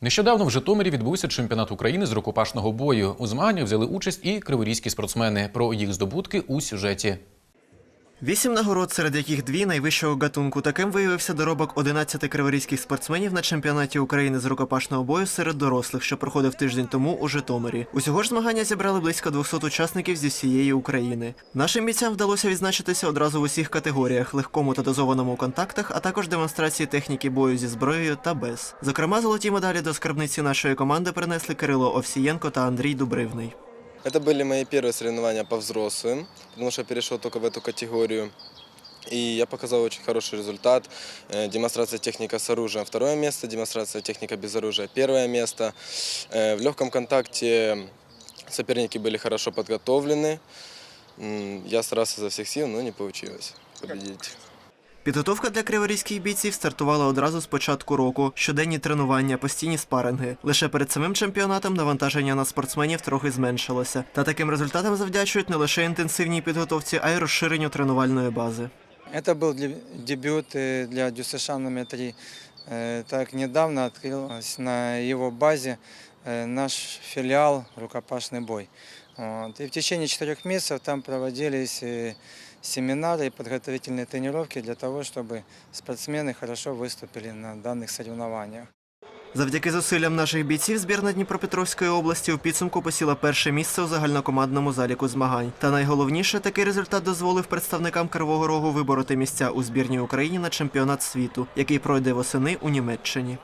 Нещодавно в Житомирі відбувся чемпіонат України з рукопашного бою. У змаганнях взяли участь і криворізькі спортсмени. Про їх здобутки у сюжеті. Вісім нагород, серед яких дві найвищого гатунку. Таким виявився доробок 11 криворізьких спортсменів на чемпіонаті України з рукопашного бою серед дорослих, що проходив тиждень тому у Житомирі. Усього ж змагання зібрали близько 200 учасників зі всієї України. Нашим бійцям вдалося відзначитися одразу в усіх категоріях: легкому та дозованому контактах, а також демонстрації техніки бою зі зброєю та без. Зокрема, золоті медалі до скарбниці нашої команди принесли Кирило Овсієнко та Андрій Дубривний. Это были мои первые соревнования по взрослым, потому что я перешел только в эту категорию. И я показал очень хороший результат. Э, Демонстрация техника с оружием – второе место, демонстрация техника без оружия – первое место. Э, В легком контакте соперники были хорошо подготовлены. М, Я старался изо всех сил, но не получилось победить. Підготовка для криворізьких бійців стартувала одразу з початку року. Щоденні тренування, постійні спаринги. Лише перед самим чемпіонатом навантаження на спортсменів трохи зменшилося. Та таким результатам завдячують не лише інтенсивній підготовці, а й розширенню тренувальної бази. Это был для- дебют э, для ДЮСШ номер 3. Э, Так недавно открылся на его базе э, наш филиал «Рукопашный бой». Вот. И в течение четырех месяцев там проводились э, семинары и подготовительные тренировки для того, чтобы спортсмены хорошо выступили на данных соревнованиях. Завдяки зусиллям наших бійців збірна Дніпропетровської області у підсумку посіла перше місце у загальнокомандному заліку змагань. Та найголовніше, такий результат дозволив представникам Кривого Рогу вибороти місця у збірній Україні на чемпіонат світу, який пройде восени у Німеччині.